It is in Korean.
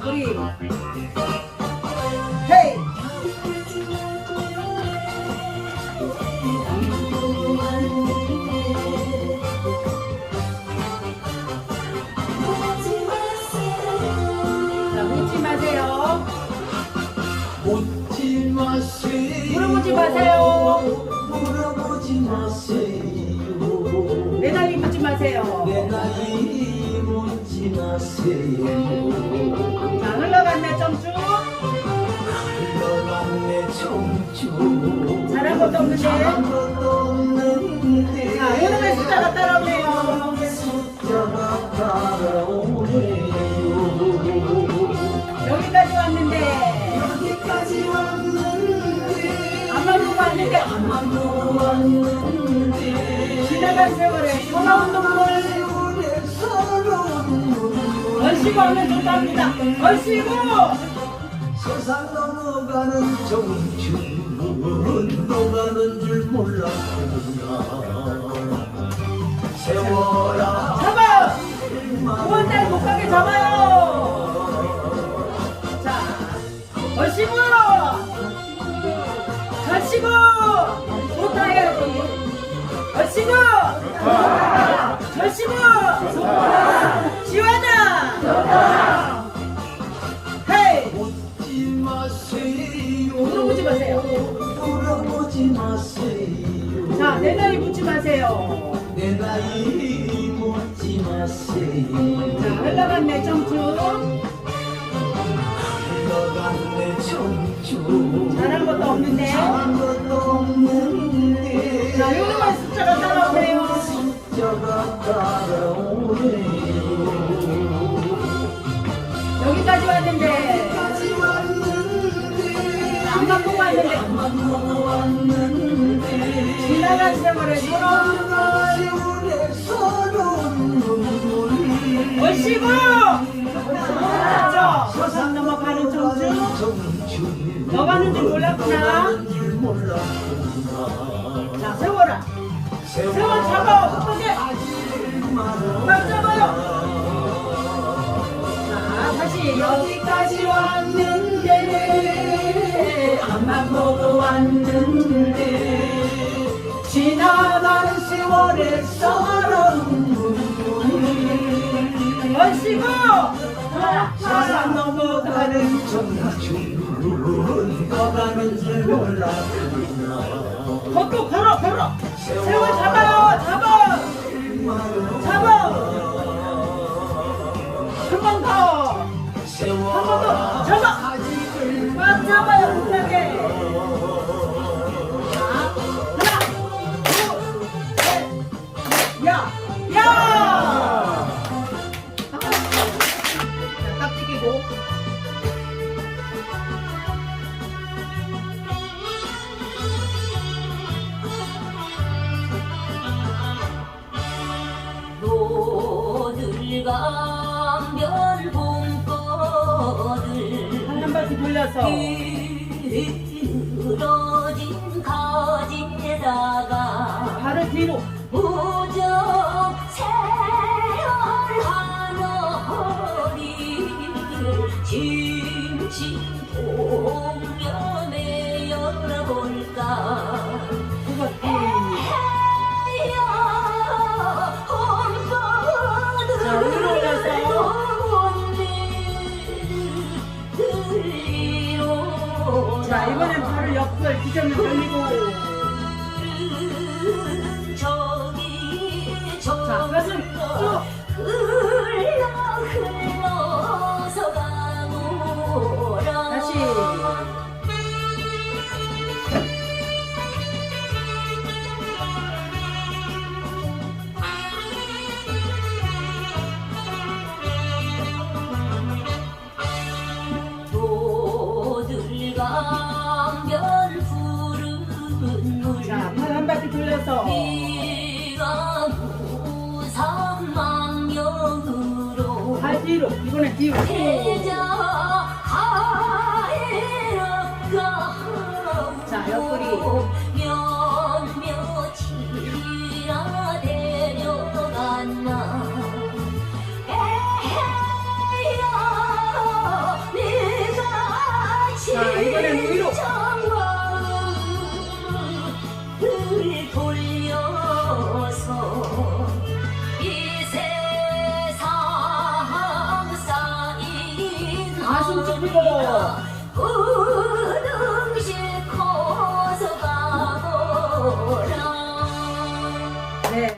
옆구리. 헤이. 자, 웃지 마세요. 묻지 마세요. 물어보지 마세요. 물어보지 마세요. 내 나이 묻지 마세요. 내 나이 묻지 마세요. 잘한 것도 없는데. 여기까지 왔는데. 여기까지 왔는데. 앞만 보고 왔는데. 지나간 세월에 서러운 눈물. 얼씨구 하면 좋답니다. 얼씨구! 세상 넘어가는 정춘 넘어가는 줄 몰랐구나 세월아 잡아! 9월달 못 가게 잡아요! 자, 얼씨구! 좋다 해야지. 얼씨구! 절씨구! 물어보지 마세요. 물어보지 마세요 자, 내 나이 묻지 마세요. 내 나이 묻지 마세요 자, 흘러갔네, 청춘. 흘러갔네 청춘 잘한 것도 없는데. 잘한 것도 없는데 맞죠? 서산 넘어가는 청춘. 너가는 줄 몰랐구나. 자, 잡아. 어떻게? 막 잡아요. 자, 다시 여기까지 왔는 얼씨구! 서산 넘어가는 정춘 너가는 줄 몰랐구나 걷고 걸어 걸어! 세월 잡아 노들 강변 봄꽃들 한 바퀴 돌려서. 늘어진 가지에다가 발을 뒤로. 무적 세 자 이번엔 발을 옆을 기점을 돌리고. 자 가슴 쭉 발 뒤로 이번엔 뒤로 자, 옆구리. 아주 기쁘다.